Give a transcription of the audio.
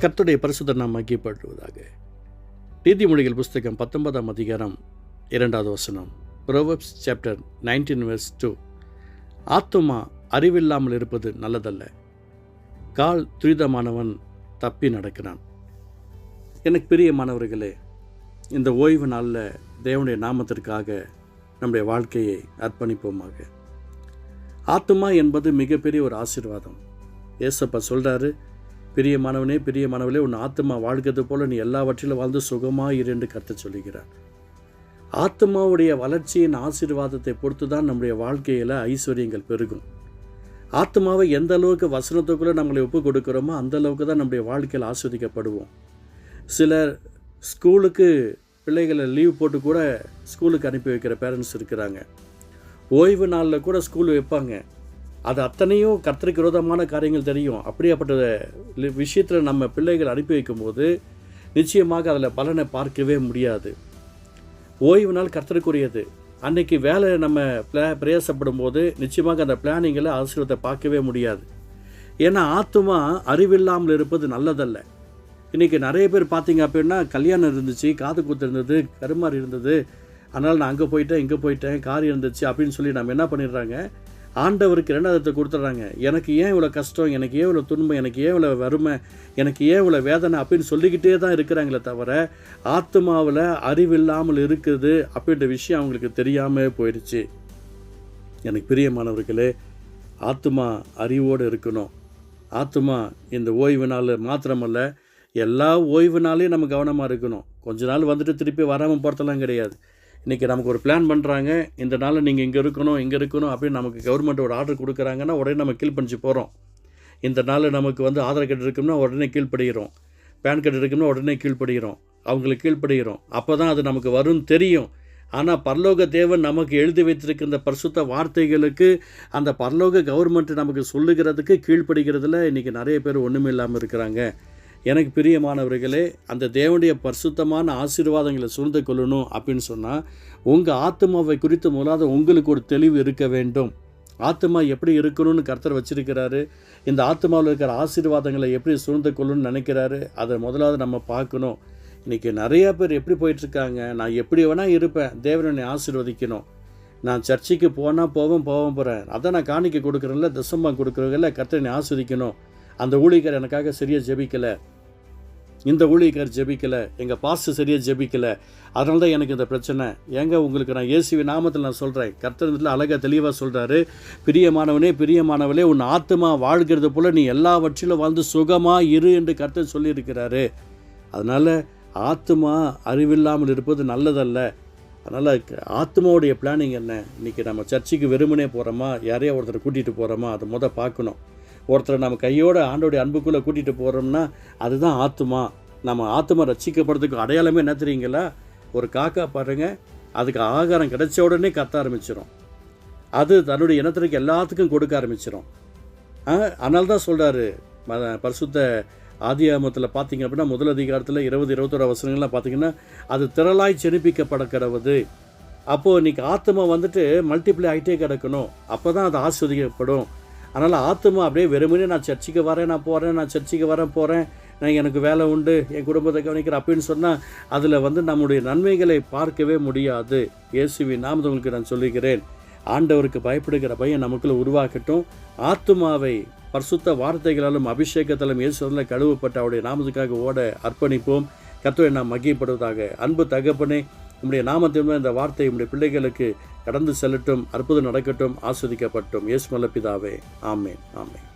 கர்த்துடைய பரிசுத்த நாம் மகிப்படுவதாக நீதிமொழிகள் புஸ்தகம் பத்தொன்பதாம் அதிகாரம் இரண்டாவது வசனம். Proverbs chapter nineteen verse two ஆத்துமா அறிவில்லாமல் இருப்பது நல்லதல்ல. கால் துரிதமானவன் தப்பி நடக்கிறான். எனக்கு பிரியமானவர்களே இந்த ஓய்வு நாளில் தேவனுடைய நாமத்திற்காக நம்முடைய வாழ்க்கையை அர்ப்பணிப்போமாக. ஆத்துமா என்பது மிகப்பெரிய ஒரு ஆசீர்வாதம். ஏசப்பா சொல்கிறாரு பிரியமானவனே பிரியமானவளே உன் ஆத்மா வாழ்கிறது போல நீ எல்லாவற்றிலும் வாழ்ந்து சுகமாக இரு என்று கற்று சொல்லுகிறார். ஆத்மாவுடைய வளர்ச்சியின் ஆசீர்வாதத்தை பொறுத்து தான் நம்முடைய வாழ்க்கையில் ஐஸ்வர்யங்கள் பெருகும். ஆத்மாவை எந்த அளவுக்கு வசனத்துக்குள்ளே நம்மளை ஒப்பு கொடுக்குறோமோ அந்த அளவுக்கு தான் நம்முடைய வாழ்க்கையில் ஆஸ்வதிக்கப்படுவோம். சிலர் ஸ்கூலுக்கு பிள்ளைகளை லீவ் போட்டு கூட ஸ்கூலுக்கு அனுப்பி வைக்கிற பேரண்ட்ஸ் இருக்கிறாங்க. ஓய்வு நாளில் கூட ஸ்கூல் வைப்பாங்க. அது அத்தனையும் கர்த்தருக்கு விரோதமான காரியங்கள் தெரியும். அப்படியாப்பட்ட விஷயத்தில் நம்ம பிள்ளைகள் அனுப்பி வைக்கும்போது நிச்சயமாக அதில் பலனை பார்க்கவே முடியாது. ஓய்வு நாள் கர்த்தருக்குரியது. அன்னைக்கு வேலை நம்ம பிளே பிரயாசப்படும் போது நிச்சயமாக அந்த பிளானிங்கில் ஆசீர்வாதத்தை பார்க்கவே முடியாது. ஏன்னா ஆத்துமா அறிவில்லாமல் இருப்பது நல்லதல்ல. இன்றைக்கி நிறைய பேர் பார்த்தீங்க அப்படின்னா கல்யாணம் இருந்துச்சு காது குத்து இருந்தது கருமாறு இருந்தது. அதனால் நான் அங்கே போயிட்டேன் இங்கே போயிட்டேன் கார் இருந்துச்சு அப்படின்னு சொல்லி நம்ம என்ன பண்ணிடுறாங்க? ஆண்டவருக்கு ரெண்டாவது கொடுத்துட்றாங்க. எனக்கு ஏன் இவ்வளோ கஷ்டம்? எனக்கு ஏன் இவ்வளோ துன்பம்? எனக்கு ஏன் இவ்வளோ வறுமை? எனக்கு ஏன் இவ்வளோ வேதனை? அப்படின்னு சொல்லிக்கிட்டே தான் இருக்கிறாங்களே தவிர ஆத்மாவில் அறிவில்லாமல் இருக்குது அப்படின்ற விஷயம் அவங்களுக்கு தெரியாமல் போயிடுச்சு. எனக்கு பிரியமானவர்களே ஆத்மா அறிவோடு இருக்கணும். ஆத்மா இந்த ஓய்வு நாள் மாத்திரமல்ல எல்லா ஓய்வு நாளையும் நம்ம கவனமாக இருக்கணும். கொஞ்ச நாள் வந்துட்டு திருப்பி வராமல் போகிறதெல்லாம் கிடையாது. இன்றைக்கி நமக்கு ஒரு பிளான் பண்ணுறாங்க இந்த நாளில் நீங்கள் இங்கே இருக்கணும் இங்கே இருக்கணும் அப்படின்னு நமக்கு கவர்மெண்ட் ஒரு ஆர்டர் கொடுக்குறாங்கன்னா உடனே நம்ம கீழ்ப்பணிச்சு போகிறோம் இந்த நாளில் நமக்கு வந்து ஆதார் கார்டு இருக்கணும்னா உடனே கீழ்ப்படுகிறோம். பேன் கார்டு இருக்குன்னா உடனே கீழ்ப்படுகிறோம். அவங்களுக்கு கீழ்ப்படுகிறோம். அப்போ தான் அது நமக்கு வரும்னு தெரியும். ஆனால் பரலோக தேவன் நமக்கு எழுதி வைத்திருக்கிற இந்த பரிசுத்த வார்த்தைகளுக்கு அந்த பரலோக கவர்மெண்ட் நமக்கு சொல்லுகிறதுக்கு கீழ்ப்படுகிறதுல இன்றைக்கி நிறைய பேர் ஒன்றுமே இல்லாமல் இருக்கிறாங்க. எனக்கு பிரியமானவர்களே அந்த தேவனுடைய பரிசுத்தமான ஆசீர்வாதங்களை சூழ்ந்து கொள்ளணும் அப்படின்னு சொன்னால் உங்கள் ஆத்மாவை குறித்து முதலாவது உங்களுக்கு ஒரு தெளிவு இருக்க வேண்டும். ஆத்மா எப்படி இருக்கணும்னு கர்த்தர் வச்சிருக்கிறாரு. இந்த ஆத்மாவில் இருக்கிற ஆசீர்வாதங்களை எப்படி சூழ்ந்து கொள்ளணும்னு நினைக்கிறாரு. அதை முதலாவது நம்ம பார்க்கணும். இன்றைக்கி நிறையா பேர் எப்படி போயிட்டுருக்காங்க? நான் எப்படி வேணால் இருப்பேன். தேவனை ஆசீர்வதிக்கணும். நான் சர்ச்சுக்கு போனால் போவேன் போவேன் போகிறேன் அதை நான் காணிக்க கொடுக்குறேன்ல தசம்பம் கொடுக்குறவங்கள கர்த்தனை ஆஸ்வதிக்கணும் அந்த ஊழியக்கார் எனக்காக சரியாக ஜெபிக்கலை. இந்த ஊழியக்கார் ஜெபிக்கலை. எங்கள் பாஸ்டர் சரியாக ஜெபிக்கலை. அதனால தான் எனக்கு இந்த பிரச்சனை. ஏங்க உங்களுக்கு நான் இயேசுவி நாமத்தில் நான் சொல்கிறேன் கர்த்தரத்தில் அழகாக தெளிவாக சொல்கிறாரு பிரியமானவனே பிரியமானவளே உன் ஆத்மா வாழ்கிறது போல் நீ எல்லாவற்றிலும் வாழ்ந்து சுகமாக இரு என்று கர்த்தர் சொல்லியிருக்கிறாரு. அதனால் ஆத்மா அறிவில்லாமல் இருப்பது நல்லதல்ல. அதனால் ஆத்மாவுடைய பிளானிங் என்ன? இன்றைக்கி நம்ம சர்ச்சுக்கு வெறுமனே போகிறோமா யாரையா ஒருத்தரை கூட்டிகிட்டு போகிறோமா அதை முத பார்க்கணும். ஒருத்தரை நம்ம கையோட ஆண்டோடைய அன்புக்குள்ளே கூட்டிகிட்டு போகிறோம்னா அதுதான் ஆத்மா நம்ம ஆத்மா ரசிக்கப்படுறதுக்கு அடையாளமே என்ன தெரியுங்களா? ஒரு காக்கா பாருங்க அதுக்கு ஆகாரம் கிடைச்ச உடனே கத்த ஆரம்பிச்சிடும் அது தன்னுடைய இனத்திற்கு எல்லாத்துக்கும் கொடுக்க ஆரம்பிச்சிடும் அதனால தான் சொல்கிறாரு பரிசுத்த ஆதியாமத்தில் பார்த்தீங்க அப்படின்னா முதல் அதிகாரத்தில் இருபது இருபத்தோரு அவசரங்கள்லாம் பார்த்தீங்கன்னா அது திரளாய் செழிப்பிக்கப்படக்கிறது அப்போது இன்னைக்கு ஆத்மா வந்துட்டு மல்டிப்ளை ஆகிட்டே கிடக்கணும். அப்போ தான் அது ஆஸ்வதிக்கப்படும். அதனால் ஆத்மா அப்படியே வெறுமனே நான் சர்ச்சுக்கு வரேன் நான் போகிறேன் நான் சர்ச்சுக்கு வரேன் போகிறேன் நான் எனக்கு வேலை உண்டு என் குடும்பத்தை கவனிக்கிறேன் அப்படின்னு சொன்னால் அதில் வந்து நம்முடைய நன்மைகளை பார்க்கவே முடியாது. இயேசுவி நாமத்தை உங்களுக்கு நான் சொல்லுகிறேன். ஆண்டவருக்கு பயப்படுகிற பையன் நமக்குள்ளே உருவாக்கட்டும் ஆத்மாவை பரிசுத்த வார்த்தைகளாலும் அபிஷேகத்தாலும் இயேசுவில் கழுவப்பட்ட அவருடைய நாமத்துக்காக ஓட அர்ப்பணிப்போம். கத்துவை நாம் மகிப்படுவதாக அன்பு தகப்பனே நம்முடைய நாமத்தின் இந்த வார்த்தை நம்முடைய பிள்ளைகளுக்கு கடந்து செல்லட்டும் அற்புதம் நடக்கட்டும் ஆஸ்வதிக்கப்பட்டும். இயேசு மல்ல பிதாவே ஆமேன் ஆமேன்.